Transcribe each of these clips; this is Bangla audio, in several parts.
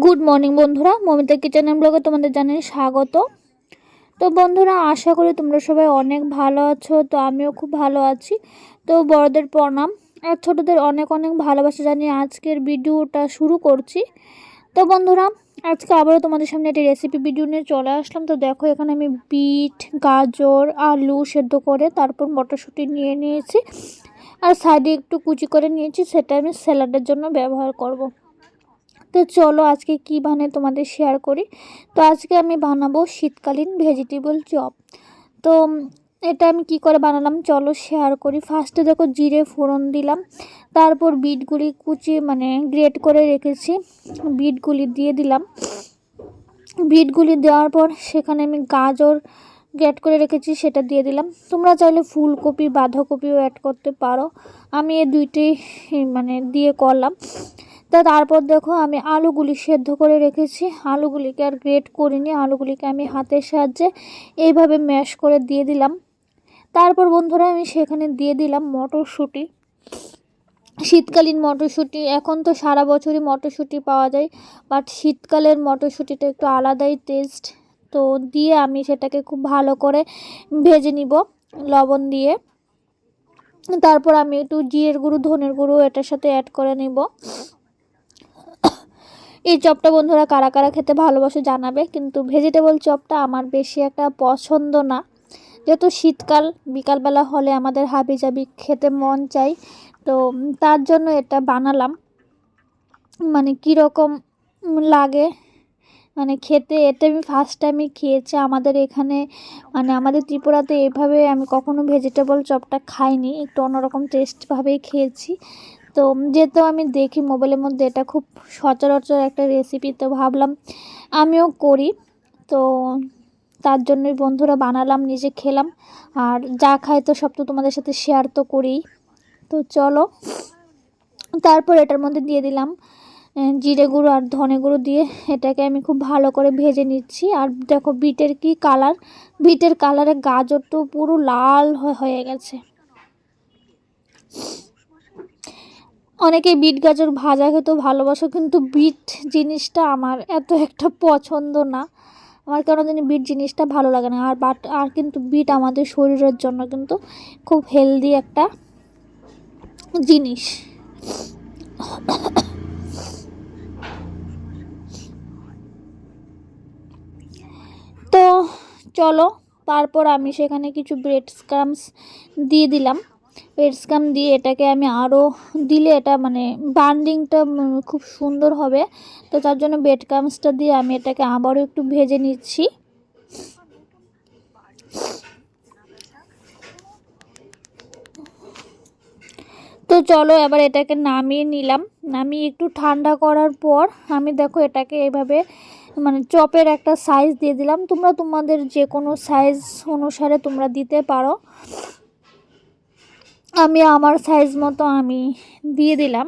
গুড মর্নিং বন্ধুরা। মমিতা কিচেন ব্লগে তোমাদের জানাই স্বাগত। তো বন্ধুরা, আশা করি তোমরা সবাই অনেক ভালো আছো, তো আমিও খুব ভালো আছি। তো বড়দের প্রণাম আর ছোটদের অনেক অনেক ভালোবাসা জানিয়ে আজকের ভিডিওটা শুরু করছি। তো বন্ধুরা, আজকে আবারও তোমাদের সামনে একটি রেসিপি ভিডিও নিয়ে চলে আসলাম। তো দেখো, এখানে আমি বিট, গাজর, আলু সেদ্ধ করে তারপর মটরশুঁটি নিয়ে নিয়েছি। আর সাইডে একটু কুচি করে নিয়েছি, সেটা আমি স্যালাডের জন্য ব্যবহার করব। তো চলো আজকে কি বানাই তোমাদের শেয়ার করি? তো আজকে আমি বানাবো শীতকালীন ভেজিটেবল চপ তো এটা আমি কি করে বানালাম? চলো শেয়ার করি। ফার্স্টে দেখো জিরে ফোড়ন দিলাম। তারপর বিটগুলি কুচি মানে গ্রেট করে রেখেছি। বিটগুলি দিয়ে দিলাম। বিটগুলি দেওয়ার পর সেখানে আমি গাজর গ্রেট করে রেখেছি, সেটা দিয়ে দিলাম। তোমরা চাইলে ফুলকপি, বাঁধাকপিও অ্যাড করতে পারো। আমি এই দুইটি মানে দিয়ে করলাম। তা তারপর দেখো আমি আলুগুলি সেদ্ধ করে রেখেছি। আলুগুলিকে আর গ্রেট করিনি, আলুগুলিকে আমি হাতের সাহায্যে এইভাবে ম্যাশ করে দিয়ে দিলাম। তারপর বন্ধুরা আমি সেখানে দিয়ে দিলাম মটরশুঁটি। শীতকালীন মটরশুঁটি, এখন তো সারা বছরই মটরশুঁটি পাওয়া যায় বাট শীতকালের মটরশুঁটিটা একটু আলাদাই টেস্ট তো দিয়ে আমি সেটাকে খুব ভালো করে ভেজে নিব লবণ দিয়ে। তারপর আমি একটু জিরের গুঁড়ো, ধনের গুঁড়ো এটার সাথে অ্যাড করে নিব। এই চপটা বন্ধুরা কারা কারা খেতে ভালোবাসে জানাবে, কিন্তু ভেজিটেবল চপটা আমার বেশি একটা পছন্দ না। যেহেতু শীতকাল, বিকালবেলা হলে আমাদের হাবি জাবি খেতে মন চাই, তো তার জন্য এটা বানালাম। মানে কীরকম লাগে মানে খেতে, এতে আমি ফার্স্ট টাইমই খেয়েছি। আমাদের এখানে মানে আমাদের ত্রিপুরাতে এভাবে আমি কখনো ভেজিটেবল চপটা খাইনি, একটু অন্যরকম টেস্টভাবেই খেয়েছি। তো যেহেতু আমি দেখি মোবাইলের মধ্যে এটা খুব সচরাচর একটা রেসিপি তো ভাবলাম আমিও করি। তো তার জন্যই বন্ধুরা বানালাম, নিজে খেলাম। আর যা খাই তো সব তো তোমাদের সাথে শেয়ার তো করি তো চলো, তারপর এটার মধ্যে দিয়ে দিলাম জিরে গুঁড়ো আর ধনে গুঁড়ো দিয়ে এটাকে আমি খুব ভালো করে ভেজে নিচ্ছি। আর দেখো বিটের কি কালার বিটের কালারে গাজর তো পুরো লাল হয়ে গেছে। অনেকে বিট গাজর ভাজা খেতেও ভালোবাসো, কিন্তু বিট জিনিসটা আমার এত একটা পছন্দ না। আমার কেন জানি বিট জিনিসটা ভালো লাগে না, আর বাট, আর কিন্তু বিট আমাদের শরীরের জন্য কিন্তু খুব হেলদি একটা জিনিস। তো চলো, তারপর আমি সেখানে কিছু ব্রেড স্ক্রামস দিয়ে দিলাম। পেটসকাম দিয়ে এটাকে আমি আরও দিলে এটা মানে বান্ডিংটা খুব সুন্দর হবে। তো তার জন্য বেডকামসটা দিয়ে আমি এটাকে আবারও একটু ভেজে নিচ্ছি। তো চলো এবার এটাকে নামিয়ে নিলাম। নামিয়ে একটু ঠান্ডা করার পর আমি দেখো এটাকে এভাবে মানে চপের একটা সাইজ দিয়ে দিলাম। তোমরা তোমাদের যে কোনো সাইজ অনুসারে তোমরা দিতে পারো। আমি আমার সাইজ মতো আমি দিয়ে দিলাম।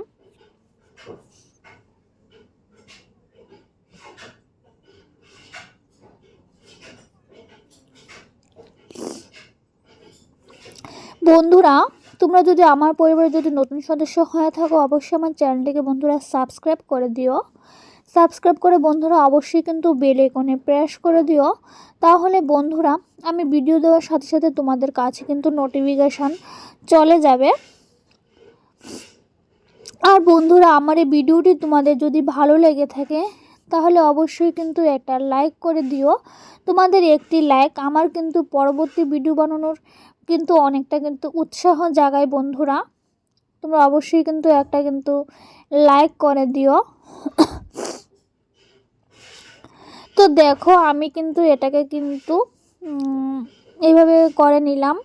বন্ধুরা, তোমরা যদি আমার পরিবারে যদি নতুন সদস্য হয়ে থাকো, অবশ্যই আমার চ্যানেলটিকে বন্ধুরা সাবস্ক্রাইব করে দিও। সাবস্ক্রাইব করে বন্ধুরা অবশ্যই কিন্তু বেল আইকনে প্রেস করে দিও। তাহলে বন্ধুরা, আমি ভিডিও দেওয়ার সাথে সাথে তোমাদের কাছে কিন্তু নোটিফিকেশান চলে যাবে। আর বন্ধুরা, আমার এই ভিডিওটি তোমাদের যদি ভালো লেগে থাকে, তাহলে অবশ্যই কিন্তু একটা লাইক করে দিও। তোমাদের একটি লাইক আমার কিন্তু পরবর্তী ভিডিও বানানোর কিন্তু অনেকটা কিন্তু উৎসাহ জাগায় বন্ধুরা। তোমরা অবশ্যই কিন্তু একটা কিন্তু লাইক করে দিও। তো দেখো, আমি কিন্তু এটাকে কিন্তু এইভাবে করে নিলাম।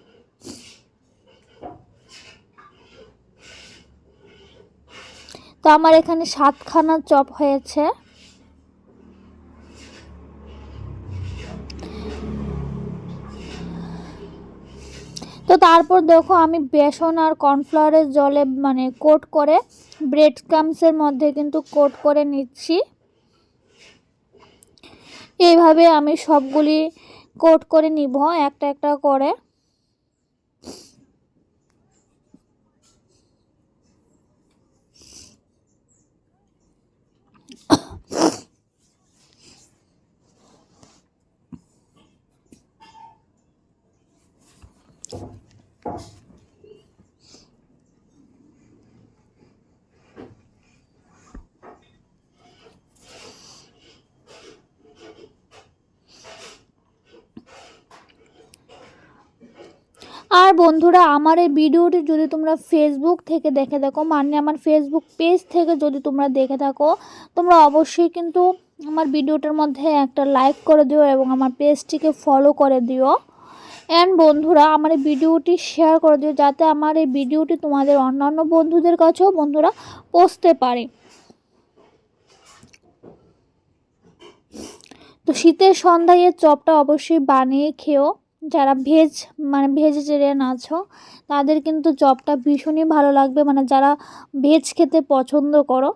তো আমার এখানে সাতখানা চপ হয়েছে। তো তারপর দেখো, আমি বেসন আর কর্নফ্লাওয়ারের জলে মানে কোট করে, ব্রেড ক্রামসের মধ্যে কিন্তু কোট করে নিচ্ছি। এইভাবে আমি সবগুলি কোট করে নিব একটা একটা করে। you আর বন্ধুরা, আমার এই ভিডিওটি যদি তোমরা ফেসবুক থেকে দেখে থাকো মানে আমার ফেসবুক পেজ থেকে যদি তোমরা দেখে থাকো, তোমরা অবশ্যই কিন্তু আমার ভিডিওটার মধ্যে একটা লাইক করে দিও এবং আমার পেজটিকে ফলো করে দিও। অ্যান্ড বন্ধুরা, আমার এই ভিডিওটি শেয়ার করে দিও যাতে আমার এই ভিডিওটি তোমাদের অন্যান্য বন্ধুদের কাছেও বন্ধুরা পৌঁছতে পারে। তো শীতের সন্ধ্যায় চপটা অবশ্যই বানিয়ে খেও। যারা ভেজ মানে ভেজিটেরিয়ান আছো, তাদের কিন্তু চপটা ভীষণই ভালো লাগবে। মানে যারা ভেজ খেতে পছন্দ করো।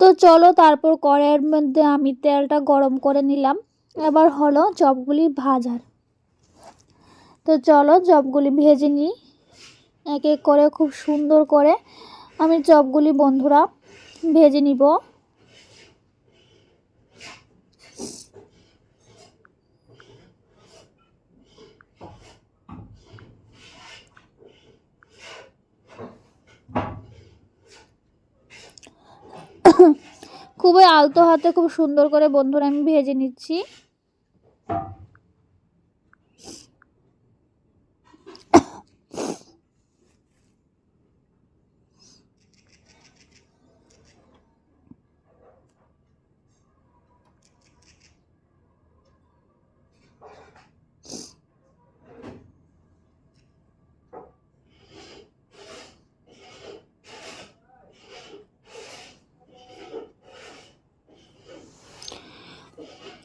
তো চলো তারপর কড়াইয়ের মধ্যে আমি তেলটা গরম করে নিলাম। এবার হলো চপগুলি ভাজার। তো চলো চপগুলি ভেজে নিই। এক এক করে, খুব সুন্দর করে আমি চপগুলি বন্ধুরা ভেজে নিব। খুবই আলতো হাতে খুব সুন্দর করে বন্ধুরা আমি ভেজে নিচ্ছি।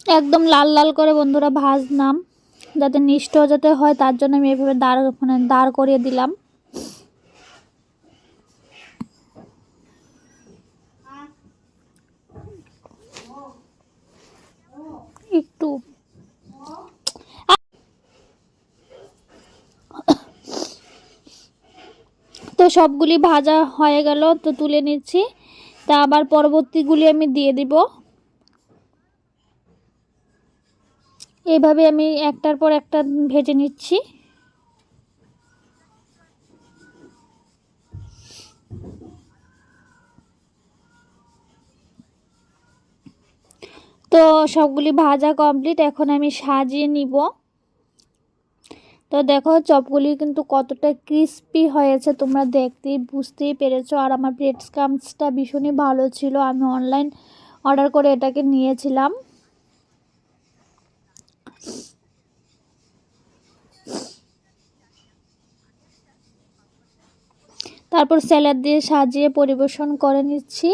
একদম লাল লাল করে বন্ধুরা ভাজলাম, যাতে নিষ্ঠ যাতে হয়, তার জন্য আমি এভাবে দাঁড় মানে দাঁড় করিয়ে দিলাম। একটু। তো সবগুলি ভাজা হয়ে গেল, তো তুলে নিচ্ছি। তা আবার পরবর্তীগুলি আমি দিয়ে দিব। এইভাবে আমি একটার পর একটা ভেজে নিচ্ছি। তো সবগুলি ভাজা কমপ্লিট, এখন আমি সাজিয়ে নিব। তো দেখো চপগুলি কিন্তু কতটা ক্রিস্পি হয়েছে, তোমরা দেখতেই বুঝতেই পেরেছ। আর আমার ব্রেড স্কামসটা ভীষণই ভালো ছিল, আমি অনলাইন অর্ডার করে এটাকে নিয়েছিলাম। তারপর স্যালাড দিয়ে সাজিয়ে পরিবেশন করে নিচ্ছি।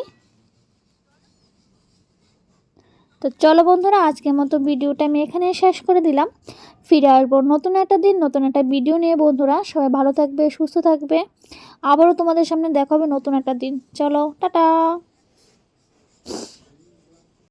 তো চলো বন্ধুরা, আজকের মতো ভিডিওটা আমি এখানে শেষ করে দিলাম। ফিরে আসব নতুন একটা দিন, নতুন একটা ভিডিও নিয়ে বন্ধুরা। সবাই ভালো থাকবে, সুস্থ থাকবে। আবারও তোমাদের সামনে দেখাবে নতুন একটা দিন। চলো, টাটা।